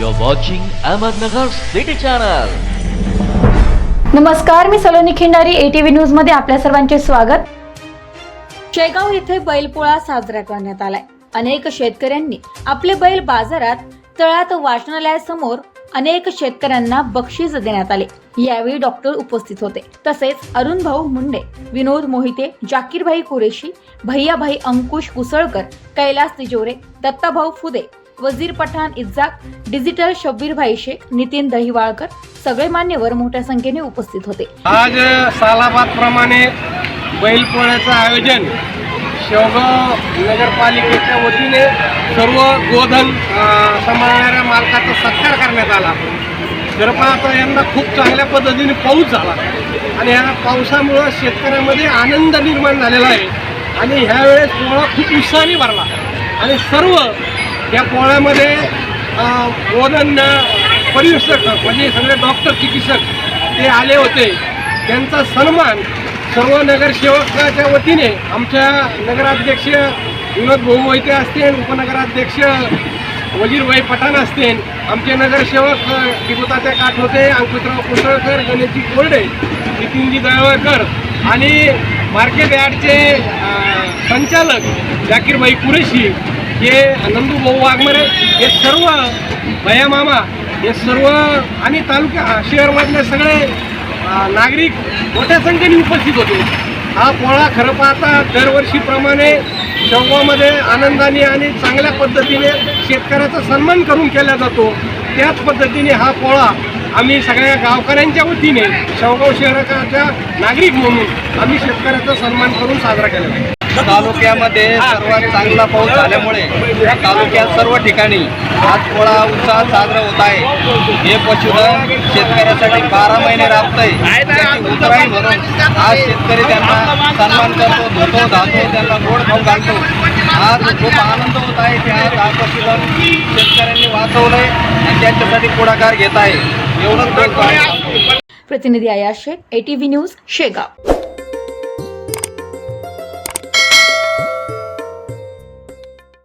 You're watching Ahmednagar City Channel. नमस्कार मी Saloni Khindari ATV न्यूजमध्ये आपल्या सर्वांचे स्वागत. शेगाव येथे बैलपोळा साजरा करण्यात आलाय. अनेक शेतकऱ्यांनी आपले बैल बाजारात तळात वाचनालयासमोर अनेक शेतकऱ्यांना बक्षीस देण्यात आले. यावेळी डॉक्टर उपस्थित होते. तसेच अरुण भाऊ मुंडे विनोद मोहिते जाकीरभाई कुरेशी भैयाभाई अंकुश कुसळकर कैलास तिजोरे दत्ताभाऊ फुदे वजीर पठाण इज्जाक डिजिटल शब्बीरभाई शेख नितीन दहिवाळकर सगळे मान्यवर मोठ्या संख्येने उपस्थित होते. आज सालाबाद प्रमाणे बैलपोळ्याचं आयोजन शेवगाव नगरपालिकेच्या वतीने सर्व गोधन अं, सांभाळणाऱ्या मालकाचा सत्कार करण्यात आला. तर पण आता यंदा खूप चांगल्या पद्धतीने पाऊस झाला. आणि ह्या पावसामुळं शेतकऱ्यामध्ये आनंद निर्माण झालेला आहे. आणि ह्यावेळेस पोळा खूप उत्साहाने भरला. आणि सर्व या पोळ्यामध्ये अं, गोधन म्हणजे सगळे डॉक्टर चिकित्सक ते आले होते. त्यांचा सन्मान सर्व नगरसेवकाच्या वतीने आमच्या नगराध्यक्ष विनोद भाऊ असतील उपनगराध्यक्ष वजीरभाई पठाण असतील आमचे नगरसेवक अ, काठ होते अंकुशराव कुसळकर गणेशजी कोरडे नितीनजी दळवळकर आणि मार्केट यार्डचे संचालक जाकीरभाई कुरेशी हे नंदूभाऊ वाघमारे हे सर्व भया मामा हे सर्व आणि तालुक्या शहरमधले सगळे नागरिक मोठ्या संख्येने उपस्थित होते. हा पोळा खरं पाहता दरवर्षीप्रमाणे शेवगावमध्ये आनंदाने आणि चांगल्या पद्धतीने शेतकऱ्याचा सन्मान करून केला जातो. त्याच पद्धतीने हा पोळा आम्ही सगळ्या गावकऱ्यांच्या वतीने शेवगाव शहराच्या नागरिक म्हणून आम्ही शेतकऱ्याचा सन्मान करून साजरा केला तालुक्यामध्ये सर्वात चांगला पाऊस झाल्यामुळे तालुक्यात सर्व ठिकाणी आज पोळा उत्साह साजरा होत आहे. हे पशुधन शेतकऱ्यासाठी बारा महिने राबतंय. त्याची उतराई म्हणून आज शेतकरी त्यांना सन्मान करतो धुतो धातो त्यांना गोड खाऊ घालतो. आज खूप आनंद होत आहे की आज हा पशुधन शेतकऱ्यांनी वाचवलंय आणि त्यांच्यासाठी पुढाकार घेत आहे. एवढंच आहे प्रतिनिधी आयाश शेख एटीव्ही न्यूज शेगाव.